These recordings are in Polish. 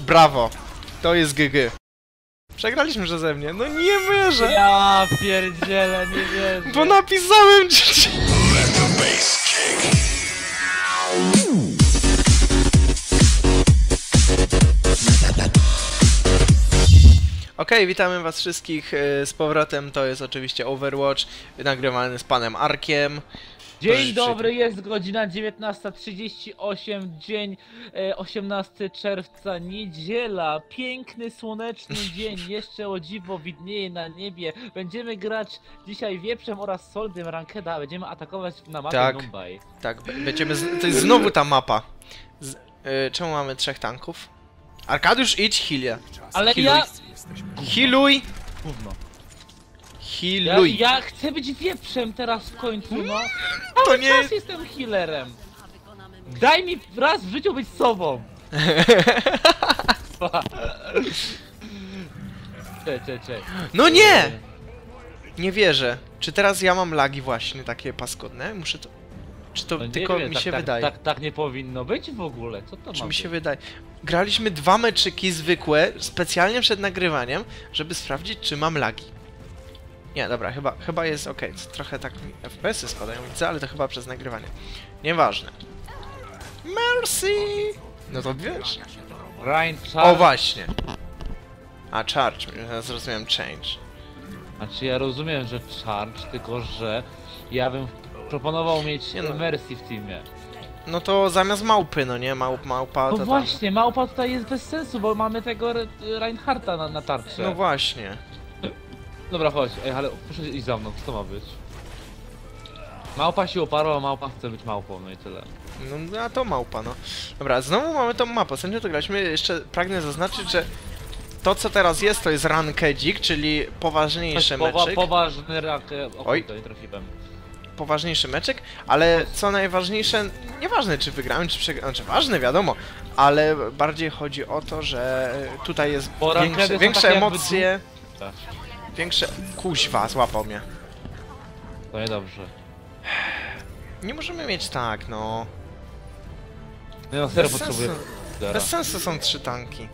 Brawo! To jest GG. Przegraliśmy przeze mnie. No nie wierzę! Ja pierdzielę, nie wierzę. Bo napisałem ci. Okej, witamy was wszystkich e, z powrotem. To jest oczywiście Overwatch, nagrywany z panem Arkiem. Dzień dobry, jest godzina 19.38, dzień e, 18 czerwca, niedziela, piękny, słoneczny dzień, jeszcze o dziwo widnieje na niebie. Będziemy grać dzisiaj wieprzem oraz soldem rankeda, będziemy atakować na mapie Tak. Mumbai. Tak, będziemy. Z... To jest znowu ta mapa. Z... e, czemu mamy trzech tanków? Arkadiusz, idź, healia. Ale Healuj. ja... Healuj! Gówno. Ja, Healuj! ja chcę być wieprzem teraz w końcu, no. To Cały nie czas jest- jestem healerem. Daj mi raz w życiu być sobą. Cze, cze, cze. No nie! Nie wierzę. Czy teraz ja mam lagi właśnie takie paskudne? Muszę to... Czy to No tylko wiem, mi tak, się tak, wydaje? Tak, tak nie powinno być w ogóle. Co to Czy ma mi się być? wydaje? Graliśmy dwa meczyki zwykłe, specjalnie przed nagrywaniem, żeby sprawdzić, czy mam lagi. Nie, dobra, chyba, chyba jest ok. Trochę tak FPS-y spadają, widzę, ale to chyba przez nagrywanie. Nieważne. Mercy! No to wiesz. Ryan O, właśnie. A, charge. Ja zrozumiałem change. Znaczy ja rozumiem, że charge, tylko że ja bym proponował mieć Nie no. Mercy w teamie. No to zamiast małpy, no nie? Małp, małpa No to tam- właśnie, małpa tutaj jest bez sensu, bo mamy tego Re- Reinharta na, na tarczy. No właśnie. Dobra, chodź, Ej, ale proszę iść za mną, co to ma być? Małpa się oparła, a małpa chce być małpą, no i tyle. No a to małpa, no. Dobra, znowu mamy tą mapę. Ostatnio to graliśmy. Jeszcze pragnę zaznaczyć, że to co teraz jest, to jest rankedzik, czyli poważniejszy Powa meczek. poważny rak... O, Oj. to nie trafiłem. Poważniejszy meczek, ale co najważniejsze, nieważne czy wygrałem, czy przegrałem, znaczy ważne wiadomo, ale bardziej chodzi o to, że tutaj jest Bo większe, większe jakby emocje, Tak, większe... Kuźwa, złapał mnie. to niedobrze. Nie możemy mieć tak, no. Nie no, serio Bez potrzebuję... sensu. Zera. Bez sensu są trzy tanki.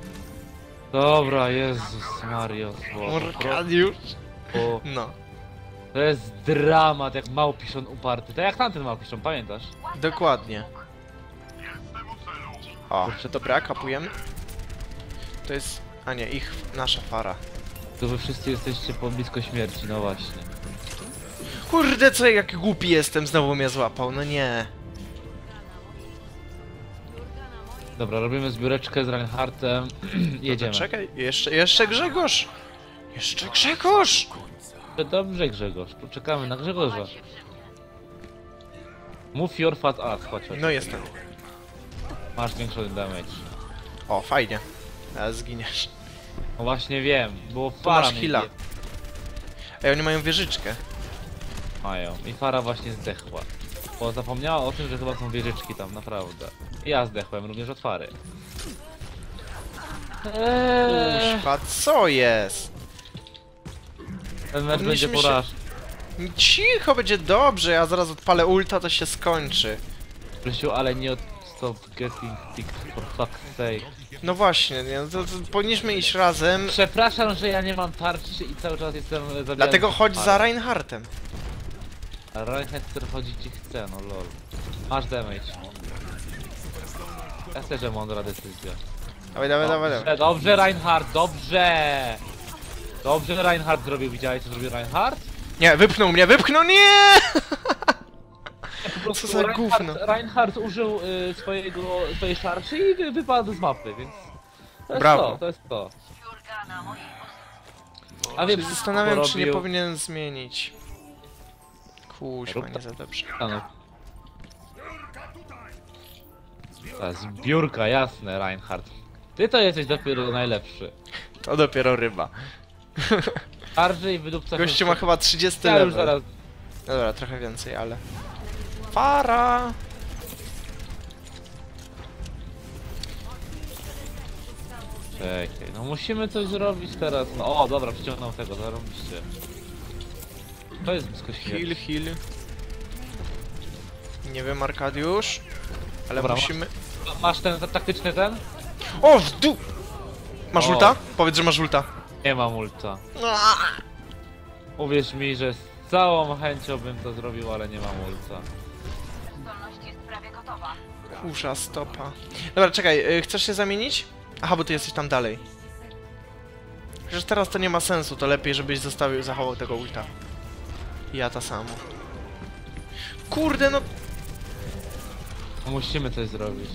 Dobra, Jezus Mario, słowo. Arkadiusz. No, To jest dramat, jak małpiszon uparty. Tak jak tamten małpiszon, pamiętasz? dokładnie. O, dobra, kapujemy. To jest... A nie, ich, nasza fara. To wy wszyscy jesteście po blisko śmierci, no właśnie. Kurde, co jak głupi jestem, znowu mnie złapał, no nie. Dobra, robimy zbióreczkę z Reinhardtem. Jedziemy. No Czekaj, jeszcze, jeszcze Grzegorz! Jeszcze Grzegorz! Dobrze Grzegorz, poczekamy na Grzegorza. Move your fat ass, chodź. No jestem. Masz większy damage. O, fajnie. Teraz zginiesz. No właśnie wiem, było Tu Fara masz mnie heala. bije. Ej, oni mają wieżyczkę. Mają. I Fara właśnie zdechła. Bo zapomniała o tym, że chyba są wieżyczki tam, naprawdę. I ja zdechłem również od Fary. Eee, Kuźwa, co jest? ten mecz będzie powinniśmy się- porażką. Cicho, będzie dobrze, ja zaraz odpalę ulta, to się skończy. Rysiu, ale nie od stop getting ticked for fuck's sake. No właśnie, nie, to, to powinniśmy iść razem. Przepraszam, że ja nie mam tarczy i cały czas jestem e, zabijany. Dlatego chodź parę. za Reinhardtem. A Reinhardt chce chodzić ci chce, no lol. Masz damage. Ja chcę, że mądra decyzja. Dawaj, dawaj, dawaj, dawaj. Dobrze, dobrze Reinhardt, dobrze! Dobrze Reinhardt zrobił, widziałeś co zrobił Reinhardt? Nie, wypchnął mnie, wypchnął, nie! Prostu za Reinhardt, gówno. Reinhardt użył y, swojego, swojej szarczy i wy, wypadł z mapy, więc... To jest Brawo. to, to jest to. A wiem, Zastanawiam, czy nie powinienem zmienić. Kuźwa, Rób nie za dobrze. Ta zbiórka, jasne, Reinhardt. Ty to jesteś dopiero najlepszy. To dopiero ryba. I wydupca Gościu ma chyba 30 Ja level. zaraz... Dobra, trochę więcej, ale... Fara! Czekaj, no musimy coś zrobić teraz. No, o, dobra, przyciągnął tego, zarobiście. To jest blisko śmierci. Heal, heal. Nie wiem, Arkadiusz. Ale Dobra, musimy... Masz ten taktyczny ten? O, w dół! Masz O. ulta? Powiedz, że masz ulta. Nie mam ulta. Aaa! Uwierz mi, że z całą chęcią bym to zrobił, ale nie mam ulta. Kurza stopa. Dobra, czekaj, y, chcesz się zamienić? Aha, bo ty jesteś tam dalej. Przecież teraz to nie ma sensu, to lepiej, żebyś zostawił, zachował tego ulta. Ja to samo. Kurde, no... Musimy coś zrobić.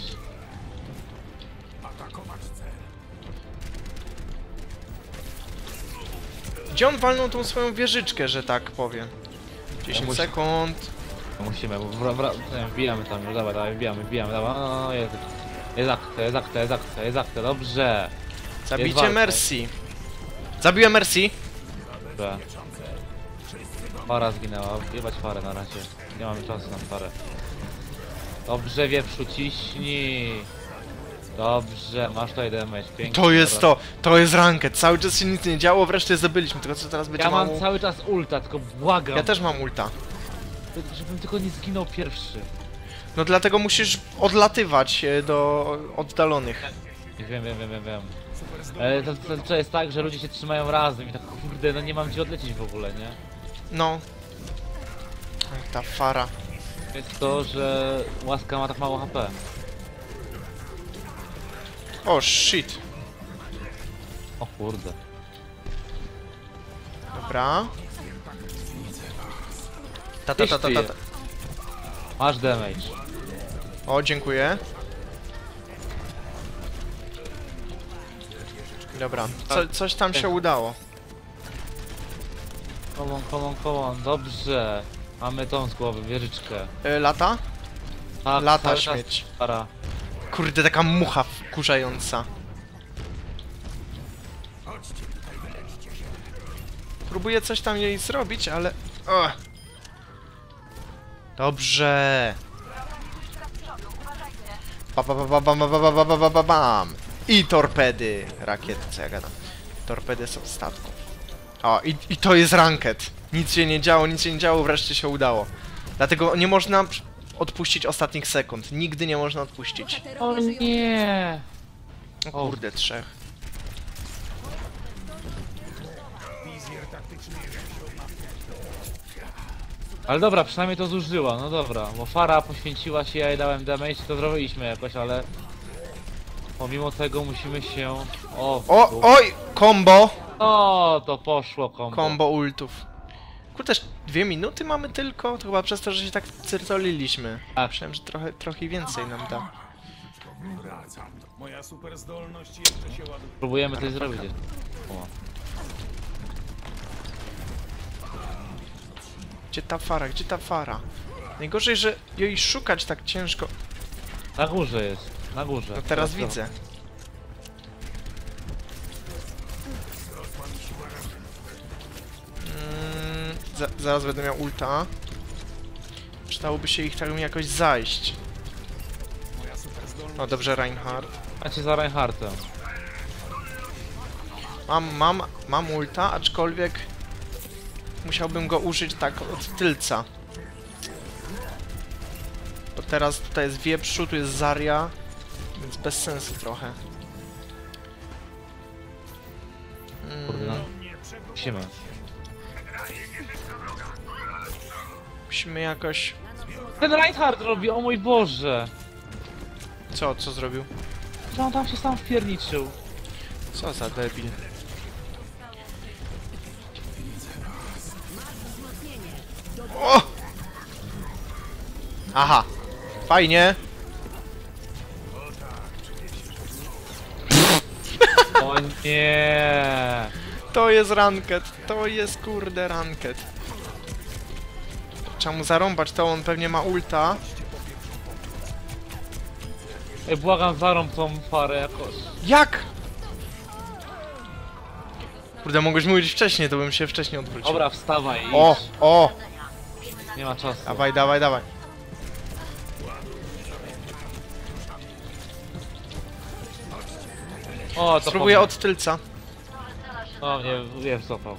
Gdzie on walnął tą swoją wieżyczkę, że tak powiem? 10 musi- sekund. No musimy, bo wra, wbijamy tam, już, dawaj, dawaj, wbijamy, wbijamy, dawaj, no, no, jest. Jest akta, jest akta, jest akta, jest akta, dobrze. Zabijcie walka. Mercy. Zabiłem Mercy. Dobrze. Fara zginęła, jebać farę na razie. Nie mamy czasu na farę. Dobrze, wieprzu, ciśnij. Dobrze, masz tutaj damage, pięknie. To jest dobra. to, to jest ranked. Cały czas się nic nie działo, wreszcie zdobyliśmy. Tylko co teraz będzie Ja mam mało... cały czas ulta, tylko błagam, Ja też mam ulta. Żebym tylko nie zginął pierwszy. No dlatego musisz odlatywać e, do oddalonych. Wiem, wiem, wiem, wiem, wiem. Ale to, to, to jest tak, że ludzie się trzymają razem i tak kurde, no nie mam gdzie odlecieć w ogóle, nie? No. Ach, Ta fara. Jest to, że łaska ma tak mało HP. O, shit. O kurde. Dobra. Ta, ta, ta, ta, ta, ta. Masz damage. O, dziękuję. Dobra, co, coś tam się udało. Come on, come on, come on, dobrze. Mamy tą z głowy, wieżyczkę. E, lata? Tak, Lata cały czas śmieć. Para. Kurde, taka mucha wkurzająca. Próbuję coś tam jej zrobić, ale... O. Dobrze. Ba, ba, ba, ba, ba, ba, ba, ba, ba, ba, ba, bam. I torpedy. Rakiety, co ja gadam. Torpedy są statków. O, i, i to jest ranket. Nic się nie działo, nic się nie działo, wreszcie się udało. Dlatego nie można odpuścić ostatnich sekund. Nigdy nie można odpuścić. O nie! O. kurde, trzech. Ale dobra, przynajmniej to zużyła, no dobra. Bo Fara poświęciła się, ja jej dałem damage, to zrobiliśmy jakoś, ale... Pomimo tego musimy się... O, O, oj! Combo! o to poszło kombo. Combo ultów. Kurde, dwie minuty mamy tylko? To chyba przez to, że się tak cyrtoliliśmy. Tak. Myślałem, że trochę, trochę więcej nam da. Moja super zdolność jeszcze się ładuje. Próbujemy coś zrobić. O. Gdzie ta fara? Gdzie ta fara? Najgorzej, że jej szukać tak ciężko. Na górze jest, na górze. No teraz widzę. Mm, za, zaraz będę miał ulta. Przydałoby się ich tam jakoś zajść. O, dobrze, Reinhardt. Macie za Reinhardtem. Mam, mam, mam ulta, aczkolwiek musiałbym go użyć tak od tylca. Bo teraz tutaj jest wieprzu, tu jest Zaria, więc bez sensu trochę. Kurde, no. Mm, Musimy. musimy jakoś... Ten Reinhardt robi, o mój Boże! Co, co zrobił? On tam się sam wpierniczył. Co za debil. Aha! Fajnie! O nie! To jest ranket, to jest kurde ranket. Trzeba mu zarąbać to, on pewnie ma ulta. Ej, błagam, zarąb tą farę jakoś. Jak? Kurde, mogłeś mówić wcześniej, to bym się wcześniej odwrócił. Dobra, wstawaj, idź. O, o! Nie ma czasu. Dawaj, dawaj, dawaj. O, to Spróbuję od tylca. O, nie, nie cofał.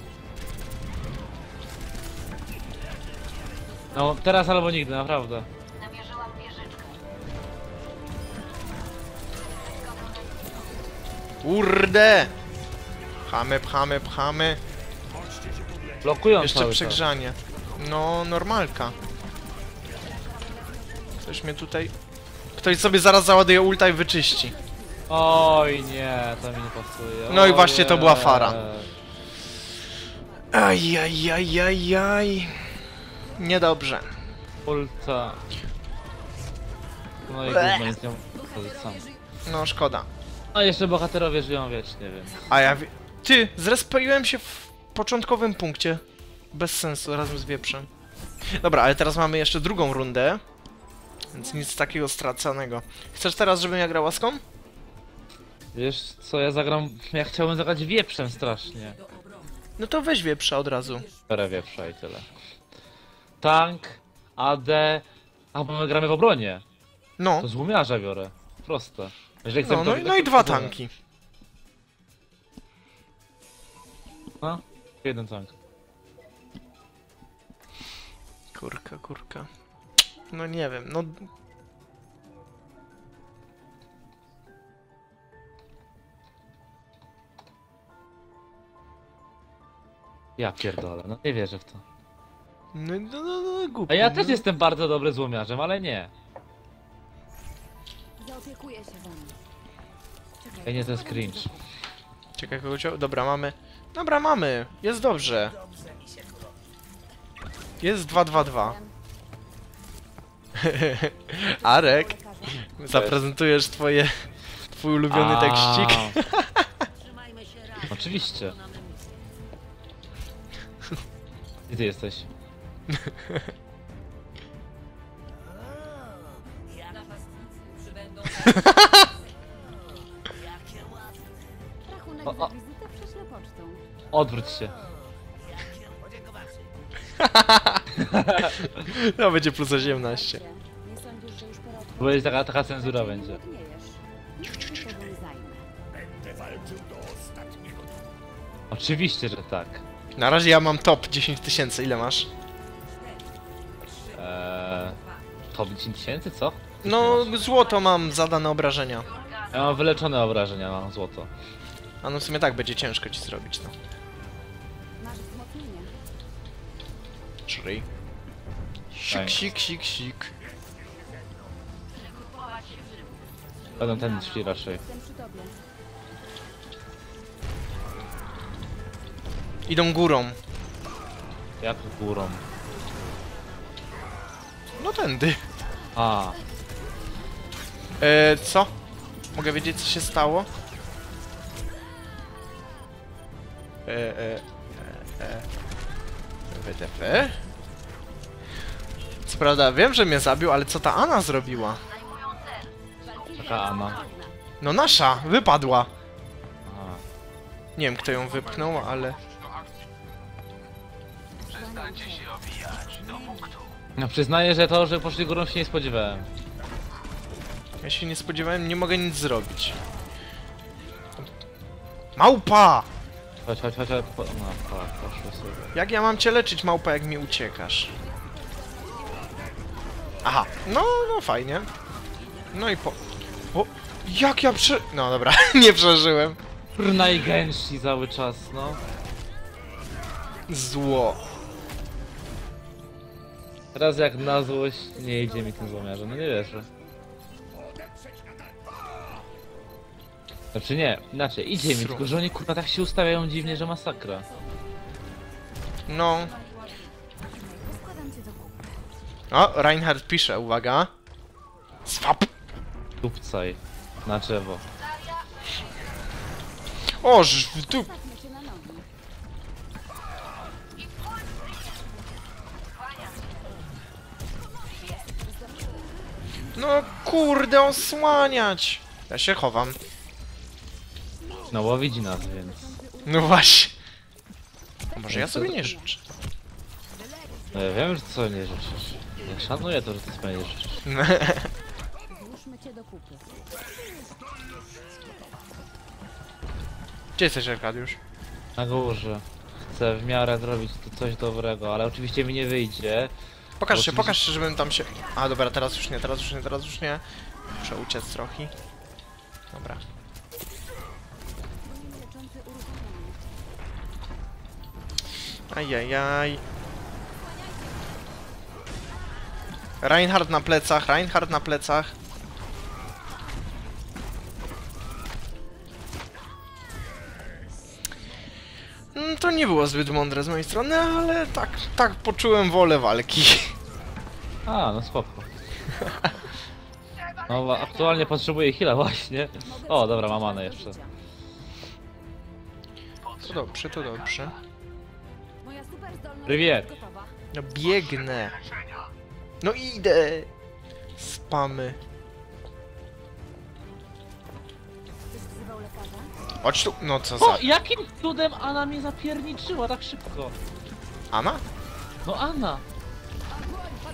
No, teraz albo nigdy, naprawdę. Namierzyłam wieżyczkę. Kurde! Pchamy, pchamy, pchamy. Blokują Jeszcze cały przegrzanie. No, normalka. Ktoś mnie tutaj... Ktoś sobie zaraz załaduje ulta i wyczyści. Oj nie, to mi nie pasuje. No i właśnie to była fara. Aj, aj, aj, aj, aj. Niedobrze. Ulta. No i gówno, nic nie mogę zrobić sam. No, szkoda. No jeszcze bohaterowie żyją wiecznie, więc... A ja... Wie... Ty, zrespoiłem się w początkowym punkcie. Bez sensu, razem z wieprzem. Dobra, ale teraz mamy jeszcze drugą rundę. Więc nic takiego straconego. Chcesz teraz, żebym ja grał łaską? Wiesz co, ja zagram... Ja chciałbym zagrać wieprzem strasznie. No to weź wieprza od razu. Biorę wieprza i tyle. Tank, AD... A, bo my gramy w obronie. No. To złumiarza biorę. Proste. Jeżeli chcę No, to no, i- no i dwa tanki. No, jeden tank. Kurka, kurka. No nie wiem, no... Ja pierdolę, no nie wierzę w to. No, no, no, no głupio. A ja no. też jestem bardzo dobry złomiarzem, ale nie. Zaopiekuję się wami. Ej, nie, to jest cringe. Czekaj, kogo cię... Dobra, mamy... Dobra, mamy. Jest dobrze. Jest 2-2-2. Arek, zaprezentujesz twoje... Twój ulubiony A. tekścik. Oczywiście. Gdzie ty jesteś? Rachunek O, o. za wizytę prześlę pocztą. Odwróć się. No, będzie plus 18. Nie sądzisz, że już pora odpocząć? Bo jest taka, taka cenzura będzie. Tobą zajmę. Oczywiście, że tak. Na razie ja mam top 10 tysięcy. Ile masz? Eee, to 10 tysięcy, co? No, złoto mam zadane obrażenia. Ja mam wyleczone obrażenia, mam złoto. A no w sumie tak, będzie ciężko ci zrobić to. Masz wzmocnienie. Czyli... Sik, Fajnie. sik, sik, sik. Będą ten szli raczej. Jestem przy tobie. Idą górą. Jak górą. No tędy. A, E, co? Mogę wiedzieć, co się stało? E, e, e, e. WTF? Co prawda wiem, że mnie zabił, ale co ta Ana zrobiła? taka Anna. No nasza, wypadła. A. Nie wiem, kto ją wypchnął, ale... No przyznaję, że to, że poszli górą się nie spodziewałem. Ja się nie spodziewałem, nie mogę nic zrobić. Małpa! Chodź, chodź, chodź, chodź. Po... No, tak, poszło sobie. Jak ja mam cię leczyć, małpa, jak mi uciekasz? Aha, no, no fajnie. No i po... O, jak ja prze... No dobra, nie przeżyłem. Najgęści cały czas, no. Zło. Teraz jak na złość nie idzie mi ten złomiarze, no nie wierzę. Znaczy nie, inaczej, idzie mi, Sru. tylko że oni kurwa tak się ustawiają dziwnie, że masakra. No. O, Reinhard pisze, uwaga. Swap. Dupcaj. Na drzewo. O, ż- w dup. No kurde, osłaniać. Ja się chowam. No bo widzi nas, więc. No właśnie. A może ja sobie nie życzę. No ja wiem, że ty sobie nie życzysz. Ja szanuję to, że ty sobie nie życzysz. Gdzie jesteś, Arkadiusz? Na górze. Chcę w miarę zrobić tu coś dobrego, ale oczywiście mi nie wyjdzie. Pokaż się, pokaż się, żebym tam się... A dobra, teraz już nie, teraz już nie, teraz już nie. Muszę uciec trochę. Dobra. Ajajaj. Reinhardt na plecach, Reinhardt na plecach. Nie było zbyt mądre z mojej strony, ale tak, tak poczułem wolę walki. A, no spoko. No, aktualnie potrzebuję heala właśnie. O, dobra, mam manę jeszcze. To dobrze, to dobrze. Prywiet. No biegnę. No idę. Spamy. Chodź tu. No co za... O, jakim cudem Ana mnie zapierniczyła tak szybko? Ana? No Ana!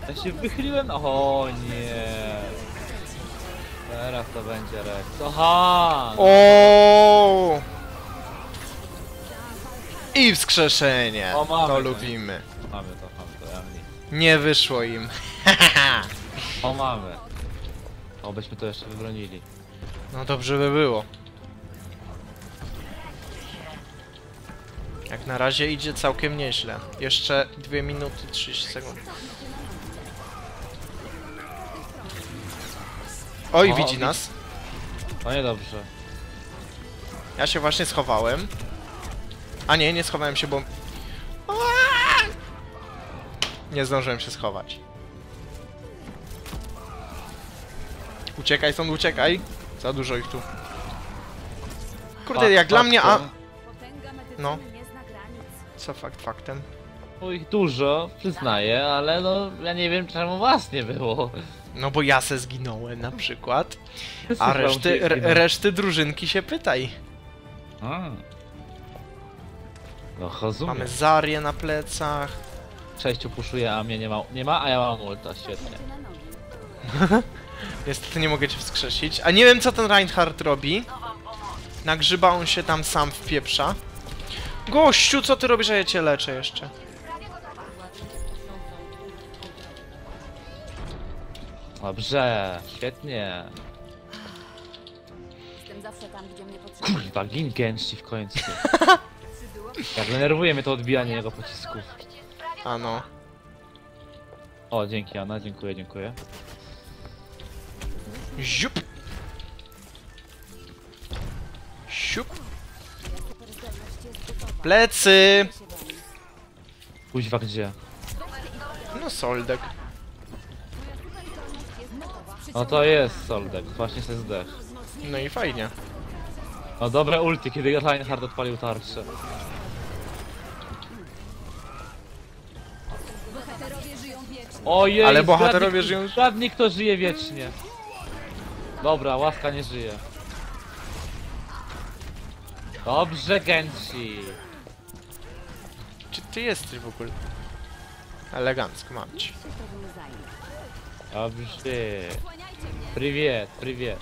Ja się wychyliłem, o nie. Teraz to będzie Rex. Aha! O! I wskrzeszenie. O, mamy to lubimy. Mamy to, mamy to, ja. Nie wyszło im. O, mamy. O, byśmy to jeszcze wybronili. No dobrze by było. Jak na razie idzie całkiem nieźle. Jeszcze 2 minuty 30 sekund. Oj, O, widzi nas. No niedobrze. Ja się właśnie schowałem. A nie, nie schowałem się, bo... Nie zdążyłem się schować. Uciekaj stąd, uciekaj. Za dużo ich tu. Kurde, jak dla mnie... A... No. Co fakt faktem? Było ich dużo, przyznaję, ale no ja nie wiem czemu was nie było. No bo ja se zginąłem na przykład. A reszty, reszty drużynki się pytaj. A. No rozumiem. Mamy Zarię na plecach. Sześciu puszuje, a mnie nie ma, nie ma, a ja mam ulta, świetnie. Niestety nie mogę cię wskrzesić. A nie wiem co ten Reinhardt robi. Na grzyba on się tam sam wpieprza. Gościu, co ty robisz, a ja cię leczę jeszcze. Dobrze, świetnie. Jestem zawsze tam, gdzie mnie. Kurwa, gin Genshi w końcu. Jak denerwuje mnie to odbijanie jego pocisków. A no. O, dzięki Anna, dziękuję, dziękuję. Ziup. Siup. Plecy. Kuźwa gdzie? No soldek. No to jest Soldek, właśnie se zdech. No i fajnie. No dobre ulti, kiedy Reinhardt odpalił tarczę. Bohaterowie żyją wiecznie. Ojej, Ale bohaterowie żyją- Zgadnij kto żyje wiecznie. Dobra, łaska nie żyje. Dobrze, Genshi Czy ty jesteś w ogóle? Elegancko mam ci. Się tobą zajmę. Dobrze. Słaniajcie mnie. Привет, привет.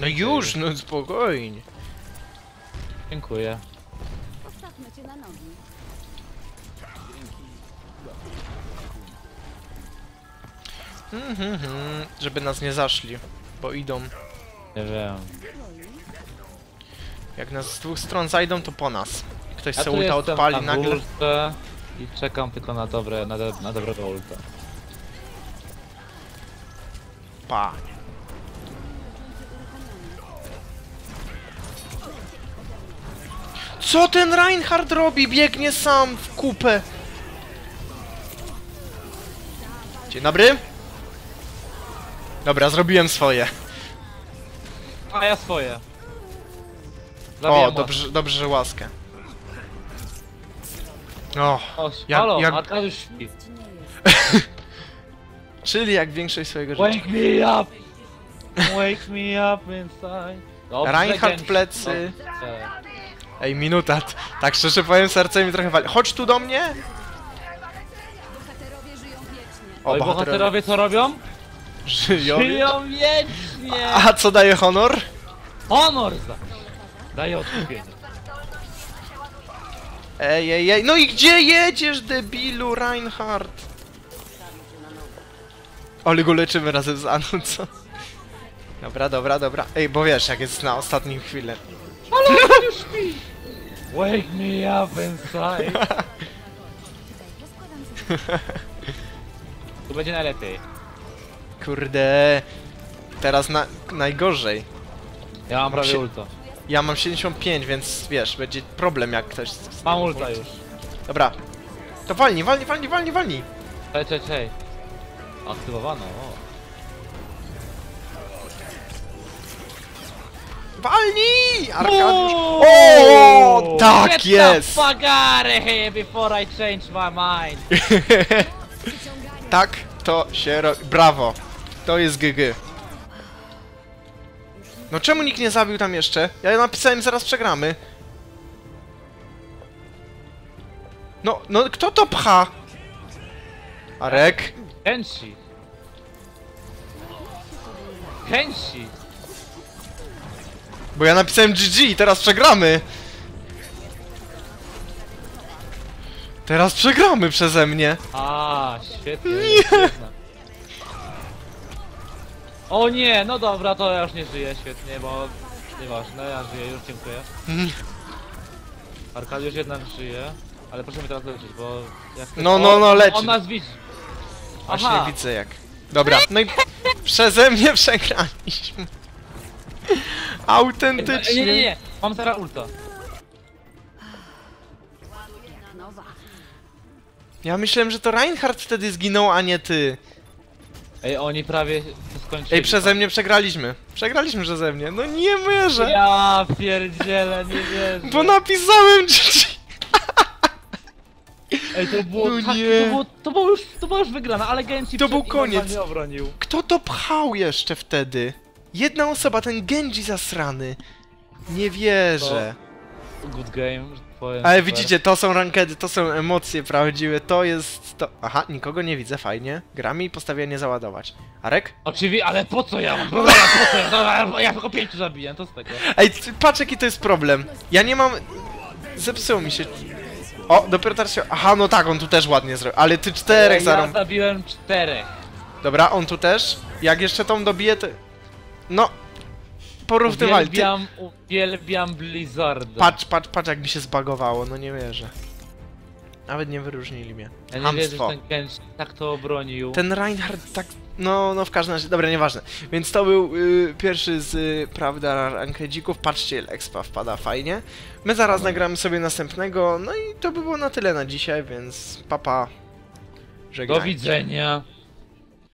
No już, no spokojnie. Dziękuję. Postawmy cię na nogi. Mhm, mhm, żeby nas nie zaszli, bo idą. Nie wiem. Jak nas z dwóch stron zajdą, to po nas. Ktoś Ja se ulta odpali na nagle. i czekam tylko na dobre, na, do, na dobrego ulta. Pa. Co ten Reinhardt robi? Biegnie sam w kupę. Dzień dobry. Dobra, swoje. A ja swoje. O, Zabijam dobrze, dobrze, że łaskę. O, O, Jak- halo, jak- Matka już śpi. Czyli jak większość swojego życia. Wake me up! Wake me up inside. Dobrze, Reinhardt Genshi. plecy. Dobrze. Ej, minuta. t- Tak szczerze powiem, serce mi trochę wali. Chodź tu do mnie. Bohaterowie żyją wiecznie. O, Oj, bohaterowie co robią? żyją. Żyją wiecznie! A co daje honor? Honor za! Daję odkupienie. Ej, ej, ej. No i gdzie jedziesz, debilu, Reinhardt? Ale go leczymy razem z Aną, co? Dobra, dobra, dobra. Ej, bo wiesz, jak jest na ostatnim chwilę. Wake me up inside. Tu będzie najlepiej. Kurde. Teraz na, najgorzej. Ja mam prawie ulta. Ja mam 75, więc wiesz, będzie problem jak ktoś... Mam ulta już. Dobra. To walnij, walnij, walnij, walnij, walnij. Czej, czej, czej. Aktywowano, o. Walnij! Arkadiusz. O, tak Get jest! the fuck out of here before I change my mind. Tak, to się robi. Brawo. To jest GG. No czemu nikt nie zabił tam jeszcze? Ja napisałem zaraz przegramy. No, no kto to pcha? Arek? Kenshi. Kenshi. Bo ja napisałem GG i teraz przegramy. Teraz przegramy przeze mnie. A, świetnie. świetne. O nie, no dobra, to ja już nie żyję, świetnie, bo nieważne, ja żyję, już dziękuję. Mm. Arkadiusz jednak żyje, ale proszę mnie teraz leczyć, bo jak No, no, no, leczy. On nas widzi. Właśnie Aha. widzę jak. Dobra, no i przeze mnie przegraliśmy. Autentycznie. Nie, nie, nie, mam teraz ulta. Ja myślałem, że to Reinhardt wtedy zginął, a nie ty. Ej, oni prawie skończyli. Ej, przeze mnie przegraliśmy. Przegraliśmy przeze mnie. No nie wierzę. Ja pierdzielę, nie wierzę. Bo napisałem GG. Ej, to było No tak, nie. to było, to było już, to było już wygrane, ale Genji To był koniec. obronił. Kto to pchał jeszcze wtedy? Jedna osoba, ten Genji zasrany. Nie wierzę. Good game, powiem. Ale super. widzicie, to są rankedy, to są emocje prawdziwe, to jest to... Aha, nikogo nie widzę, fajnie. Gra mi postawiła nie załadować. Arek? Oczywiście, ale po co ja mam? Po co ja? Dobra, ja tylko pięciu zabiję, to z tego. Ej, patrz jaki to jest problem. Ja nie mam... Zepsuło mi się... O, dopiero teraz się... Aha, no tak, on tu też ładnie zrobił, ale ty czterech ja zarąb... zabiłem czterech. Dobra, on tu też. Jak jeszcze tą dobiję, to... No... Porównywali. Ty... Uwielbiam, uwielbiam Blizzarda. Patrz, patrz, patrz jak mi się zbagowało, no nie wierzę. Nawet nie wyróżnili mnie. Ja nie wierzę, że ten Genji tak to obronił. Ten Reinhardt tak... No, no w każdym razie... Dobra, nieważne. Więc to był y, pierwszy z, y, prawda, rankedzików. Patrzcie, ile expa wpada fajnie. My zaraz nagramy sobie następnego. No i to by było na tyle na dzisiaj, więc papa. Do Żegnajcie. widzenia.